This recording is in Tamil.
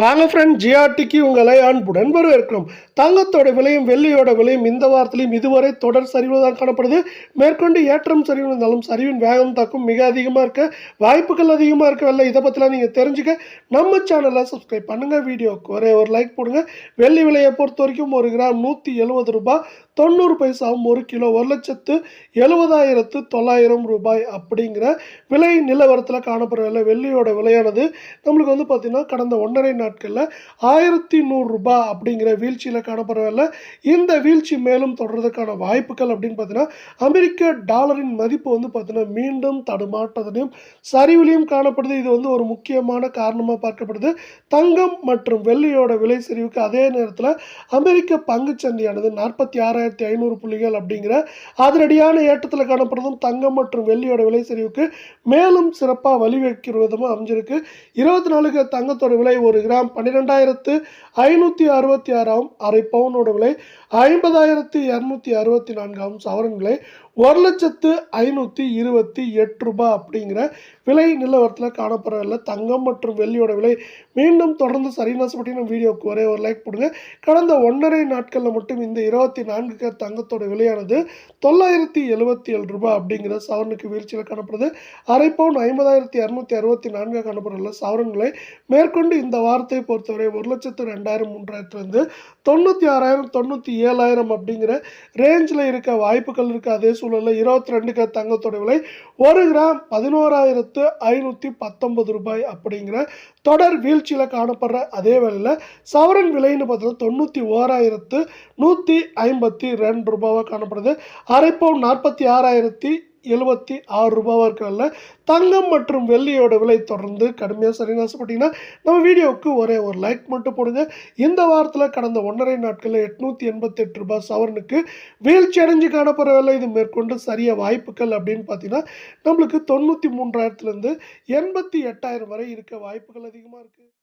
வாங்க ஃப்ரெண்ட் ஜிஆர்டிக்கு உங்களை அன்புடன் வரவேற்கிறோம். தங்கத்தோட விலையும் வெள்ளியோட விலையும் இந்த வாரத்திலையும் இதுவரை தொடர் சரிவில் தான் காணப்படுது. மேற்கொண்டு ஏற்றம் சரிவு இருந்தாலும் சரிவின் வேகம் தாக்கும் மிக அதிகமாக இருக்க வாய்ப்புகள் அதிகமாக இருக்கவில்லை. இதை பற்றிலாம் நீங்கள் தெரிஞ்சுக்க நம்ம சேனலை சப்ஸ்கிரைப் பண்ணுங்கள் வீடியோக்கு ஒரே ஒரு லைக் போடுங்க. வெள்ளி விலையை பொறுத்த வரைக்கும் ஒரு கிராம் நூற்றி எழுபது ரூபாய் தொண்ணூறு பைசாவும் ஒரு கிலோ ஒரு லட்சத்து எழுபதாயிரத்து தொள்ளாயிரம் ரூபாய் அப்படிங்கிற விலை நிலவரத்தில் காணப்படுறதில்ல வெள்ளியோட விலையானது நம்மளுக்கு வந்து பார்த்திங்கன்னா கடந்த ஒன்றரை நாட்களில் ஆயிரத்தி நூறுரூபா அப்படிங்கிற வீழ்ச்சியில் காணப்படவில்லை இந்த வீழ்ச்சி மேலும் தொடர்றதுக்கான வாய்ப்புகள் அப்படின்னு பார்த்தீங்கன்னா அமெரிக்க டாலரின் மதிப்பு வந்து பார்த்தீங்கன்னா மீண்டும் தடுமாற்றத்திலையும் சரிவிலையும் காணப்படுது. இது வந்து ஒரு முக்கியமான காரணமாக பார்க்கப்படுது. தங்கம் மற்றும் வெள்ளியோட விலை சரிவுக்கு அதே நேரத்தில் அமெரிக்க பங்குச் சந்தையானது நாற்பத்தி ஆறாயிரத்தி ஐநூறு புள்ளிகள் அப்படிங்கிற அதிரடியான ஏற்றத்தில் காணப்படுறதும் தங்கம் மற்றும் வெள்ளியோட விலை சரிவுக்கு மேலும் சிறப்பாக வழிவகுக்கிற விதமாக அமைஞ்சிருக்கு. இருபத்தி நாலுக்கு தங்கத்தோட விலை ஒரு கிராம் பன்னிரெண்டாயிரத்து ஐநூற்றி அறுபத்தி ஆறாம் அரை பவுனோட விலை ஐம்பதாயிரத்து இரநூத்தி அறுபத்தி நான்காம் சவரன் விலை ஒரு லட்சத்து ஐநூற்றி இருபத்தி எட்டு ரூபாய் அப்படிங்கிற விலை நிலவரத்தில் காணப்படவில்லை தங்கம் மற்றும் வெள்ளியோட விலை. மீண்டும் தொடர்ந்து சரிநாசப்பட்டு நம்ம வீடியோக்கு ஒரே ஒரு லைக் போடுங்க கடந்த ஒன்றரை நாட்களில் மட்டும் இந்த இருபத்தி நான்கு தங்கத்தோட விலையானது தொள்ளாயிரத்தி எழுபத்தி ஏழு ரூபாய் அப்படிங்கிற சவரனுக்கு வீழ்ச்சியில் காணப்படுது. அரை பவுன் ஐம்பதாயிரத்தி இரநூத்தி அறுபத்தி நான்காக சவரன் சவரன்களை மேற்கொண்டு இந்த வாரத்தை பொறுத்தவரை ஒரு லட்சத்து ரெண்டாயிரம் மூன்றாயிரத்துலேருந்து தொண்ணூற்றி ஆறாயிரம் தொண்ணூற்றி ஏழாயிரம் அப்படிங்கிற ரேஞ்சில் இருக்க வாய்ப்புகள் இருக்குது அதே சூழலில் இருபத்தி ரெண்டுக்கு தங்கத்தோட விலை ஒரு கிராம் பதினோராயிரத்து ஐநூற்றி பத்தொன்பது ரூபாய் அப்படிங்கிற தொடர் வீழ்ச்சியில் காணப்படுற அதே வேளையில் சவரன் விலைன்னு பார்த்தீங்கன்னா தொண்ணூற்றி ஓராயிரத்து நூற்றி ஐம்பத்தி ரெண்டு ரூபாவாக காணப்படுது. அரை பவுன் நாற்பத்தி ஆறாயிரத்தி எழுபத்தி ஆறு ரூபாவாக இருக்கிறதுல தங்கம் மற்றும் வெள்ளியோட விலை தொடர்ந்து கடுமையாக சரிநாசப்பட்டீங்கன்னா நம்ம வீடியோவுக்கு ஒரே ஒரு லைக் மட்டும் போடுங்க. இந்த வாரத்தில் கடந்த ஒன்றரை நாட்களில் எட்நூற்றி எண்பத்தெட்டு ரூபாய் சவரனுக்கு வீழ்ச்சி அடைஞ்சு காணப்படவில்லை இது மேற்கொண்டு சரிய வாய்ப்புகள் அப்படின்னு பார்த்தீங்கன்னா நம்மளுக்கு தொண்ணூற்றி மூன்றாயிரத்துலேருந்து எண்பத்தி எட்டாயிரம் வரை இருக்க வாய்ப்புகள் அதிகமாக இருக்குது